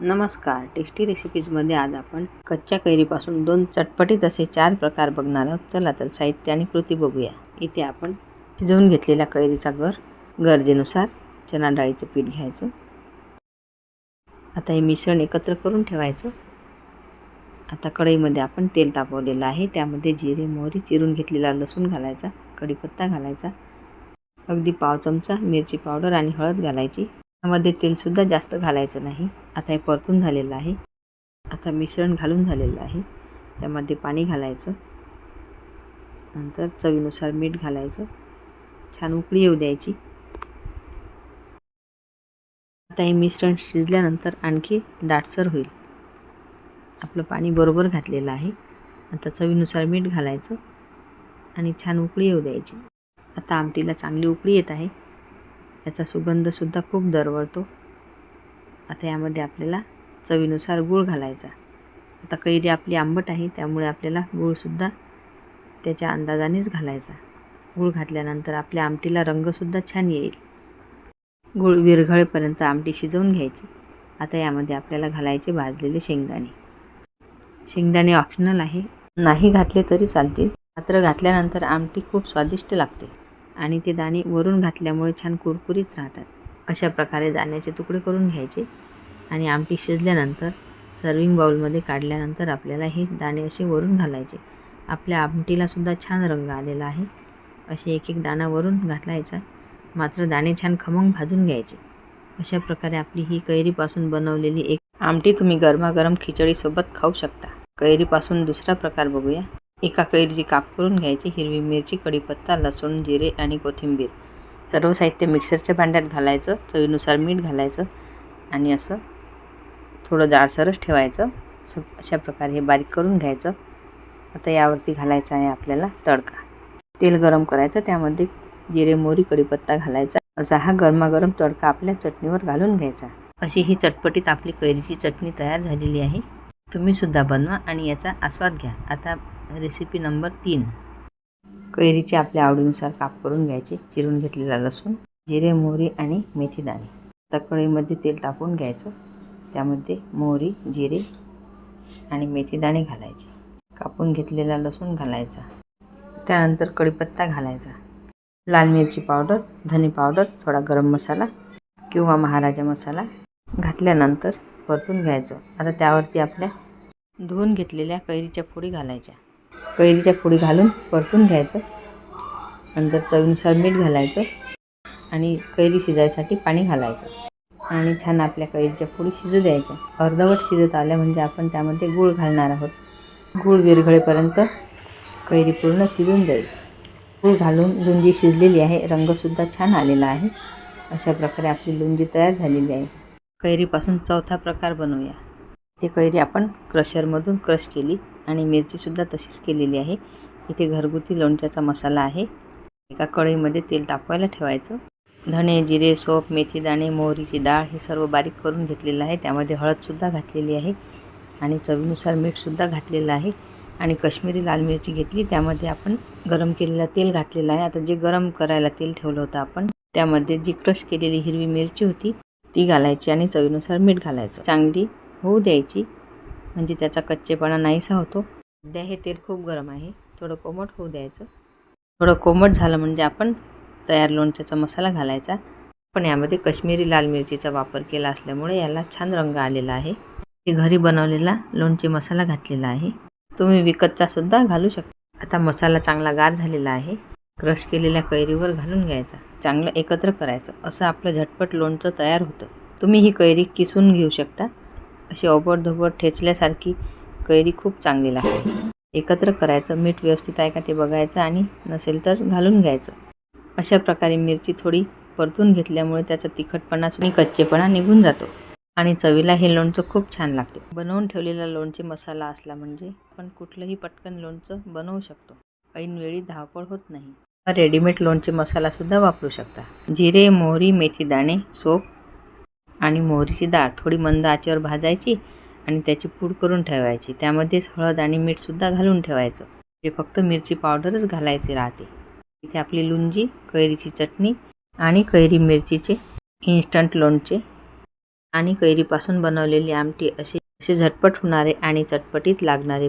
नमस्कार. टेस्टी रेसिपीजमध्ये आज आपण कच्च्या कैरीपासून दोन चटपटीत असे चार प्रकार बघणार आहोत. चला तर साहित्य आणि कृती बघूया. इथे आपण शिजवून घेतलेल्या कैरीचा गर गरजेनुसार चना डाळीचं पीठ घ्यायचं. आता हे मिश्रण एकत्र करून ठेवायचं. आता कढईमध्ये आपण तेल तापवलेलं आहे. त्यामध्ये जिरे मोहरी चिरून घेतलेला लसूण घालायचा कढीपत्ता घालायचा. अगदी पाव चमचा मिरची पावडर आणि हळद घालायची. त्यामध्ये तेलसुद्धा जास्त घालायचं नाही. आता हे परतून झालेलं आहे. आता मिश्रण घालून झालेलं आहे. त्यामध्ये पाणी घालायचं. नंतर चवीनुसार मीठ घालायचं. छान उकळी येऊ द्यायची. आता हे मिश्रण शिजल्यानंतर आणखी दाटसर होईल. आपलं पाणी बरोबर घातलेलं आहे. आता चवीनुसार मीठ घालायचं आणि छान उकळी येऊ द्यायची. आता आमटीला चांगली उकळी येत आहे. याचा सुगंधसुद्धा खूप दरवळतो. आता यामध्ये आपल्याला चवीनुसार गूळ घालायचा. आता कैरी आपली आंबट आहे त्यामुळे आपल्याला गूळसुद्धा त्याच्या अंदाजानेच घालायचा. गूळ घातल्यानंतर आपल्या आमटीला रंगसुद्धा छान येईल. गूळ विरघळेपर्यंत आमटी शिजवून घ्यायची. आता यामध्ये आपल्याला घालायचे भाजलेले शेंगदाणे. शेंगदाणे ऑप्शनल आहे. नाही घातले तरी चालतील. मात्र घातल्यानंतर आमटी खूप स्वादिष्ट लागते. आणि ते दाणे वरून घातल्यामुळे छान कुरकुरीत राहतात. अशा प्रकारे दाण्याचे तुकडे करून घ्यायचे आणि आमटी शिजल्यानंतर सर्विंग बाउलमध्ये काढल्यानंतर आपल्याला हे दाणे असे वरून घालायचे. आपल्या आमटीलासुद्धा छान रंग आलेला आहे. असे एक एक दाणा वरून घालायचा. मात्र दाणे छान खमंग भाजून घ्यायचे. अशा प्रकारे आपली ही कैरीपासून बनवलेली एक आमटी तुम्ही गरमागरम खिचडीसोबत खाऊ शकता. कैरीपासून दुसरा प्रकार बघूया. एका कैरीची काप करून घ्यायची हिरवी मिरची कढीपत्ता लसूण जिरे आणि कोथिंबीर. सर्व साहित्य मिक्सरच्या भांड्यात घालायचं चवीनुसार मीठ घालायचं आणि असं थोडं जाडसरच ठेवायचं. असं अशा प्रकारे हे बारीक करून घ्यायचं. आता यावरती घालायचं आहे आपल्याला तडका. तेल गरम करायचं त्यामध्ये जिरे मोहरी कढीपत्ता घालायचा. असा हा गरमागरम तडका आपल्या चटणीवर घालून घ्यायचा. अशी ही चटपटीत आपली कैरीची चटणी तयार झालेली आहे. तुम्हीसुद्धा बनवा आणि याचा आस्वाद घ्या. आता रेसिपी नंबर तीन. कैरीचे आपल्या आवडीनुसार काप करून घ्यायचे. चिरून घेतलेला लसूण जिरे मोहरी आणि मेथी दाणे. आता कढईमध्ये तेल तापवून घ्यायचं. त्यामध्ये मोहरी जिरे आणि मेथी दाणे घालायचे. कापून घेतलेला लसूण घालायचा. त्यानंतर कढीपत्ता घालायचा. लाल मिरची पावडर धने पावडर थोडा गरम मसाला किंवा महाराजा मसाला घातल्यानंतर परतून घ्यायचं. आता त्यावरती आपल्या धुवून घेतलेल्या कैरीच्या फोडी घालायच्या. कैरीच्या फोडी घालून परतून घ्यायचं. नंतर चवीनुसार मीठ घालायचं आणि कैरी शिजायसाठी पाणी घालायचं. आणि छान आपल्या कैरीच्या फोडी शिजू द्यायच्या. अर्धवट शिजत आल्या म्हणजे आपण त्यामध्ये गूळ घालणार आहोत. गूळ विरघळेपर्यंत कैरी पूर्ण शिजून जाईल. गूळ घालून लुंजी शिजलेली आहे. रंगसुद्धा छान आलेला आहे. अशा प्रकारे आपली लुंजी तयार झालेली आहे. कैरीपासून चौथा प्रकार बनवूया. ते कैरी आपण क्रशरमधून क्रश केली. आणि मिरचीसुद्धा तशीच केलेली आहे. इथे घरगुती लोणच्याचा मसाला आहे. एका कढईमध्ये तेल तापवायला ठेवायचं. धणे जिरे सोप मेथी दाणे मोहरीची डाळ हे सर्व बारीक करून घेतलेलं आहे. त्यामध्ये हळदसुद्धा घातलेली आहे. आणि चवीनुसार मीठसुद्धा घातलेलं आहे. आणि कश्मीरी लाल मिरची घेतली. त्यामध्ये आपण गरम केलेलं तेल घातलेलं आहे. आता जे गरम करायला तेल ठेवलं होतं आपण त्यामध्ये जी क्रश केलेली हिरवी मिरची होती ती घालायची आणि चवीनुसार मीठ घालायचं. चांगली होऊ द्यायची. म्हणजे त्याचा कच्चेपणा नाहीसा होतो. सध्या हे तेल खूप गरम आहे. थोडं कोमट होऊ द्यायचं. थोडं कोमट झालं म्हणजे आपण तयार लोणच्याचा मसाला घालायचा. पण यामध्ये कश्मीरी लाल मिरचीचा वापर केला असल्यामुळे याला छान रंग आलेला आहे. हे घरी बनवलेला लोणचे मसाला घातलेला आहे. तुम्ही विकतचा सुद्धा घालू शकता आता मसाला चांगला गार झालेला आहे. क्रश केलेल्या कैरीवर घालून घ्यायचा. चांगलं एकत्र करायचं. असं आपलं झटपट लोणचं तयार होतं. तुम्ही ही कैरी किसून घेऊ शकता. अशी ओबडधोबड ठेचल्यासारखी कैरी खूप चांगली लागते. एकत्र करायचं मीठ व्यवस्थित आहे का ते बघायचं आणि नसेल तर घालून घ्यायचं. अशा प्रकारे मिरची थोडी परतून घेतल्यामुळे त्याचा तिखटपणा आणि कच्चेपणा निघून जातो. आणि चवीला हे लोणचं खूप छान लागते. बनवून ठेवलेला लोणचे मसाला असला म्हणजे आपण कुठलंही पटकन लोणचं बनवू शकतो. ऐनवेळी धावपळ होत नाही. रेडीमेड लोणचे मसालासुद्धा वापरू शकता. जिरे मोहरी मेथी दाणे सोप आणि मोहरीची डाळ. थोडी मंद आचेवर भाजायची आणि त्याची पूड करून ठेवायची. त्यामध्येच हळद आणि मीठसुद्धा घालून ठेवायचं. जे फक्त मिरची पावडरच घालायची राहते. इथे आपली लुंजी कैरीची चटणी आणि कैरी मिरचीचे इन्स्टंट लोणचे आणि कैरीपासून बनवलेली आमटी असे असे झटपट होणारे आणि चटपटीत लागणारे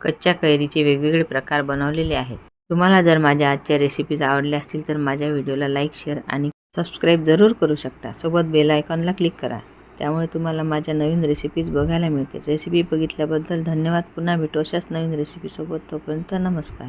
कच्च्या कैरीचे वेगवेगळे प्रकार बनवलेले आहेत. तुम्हाला जर माझ्या आजच्या रेसिपीज आवडल्या असतील तर माझ्या व्हिडिओला लाईक शेअर आणि सबस्क्राईब जरूर करू शकता. सोबत बेल आयकॉनला क्लिक करा. त्यामुळे तुम्हाला माझ्या नवीन रेसिपीज बघायला मिळतील. रेसिपी बघितल्याबद्दल धन्यवाद. पुन्हा भेटू अशाच नवीन रेसिपीसोबत तोपर्यंत नमस्कार.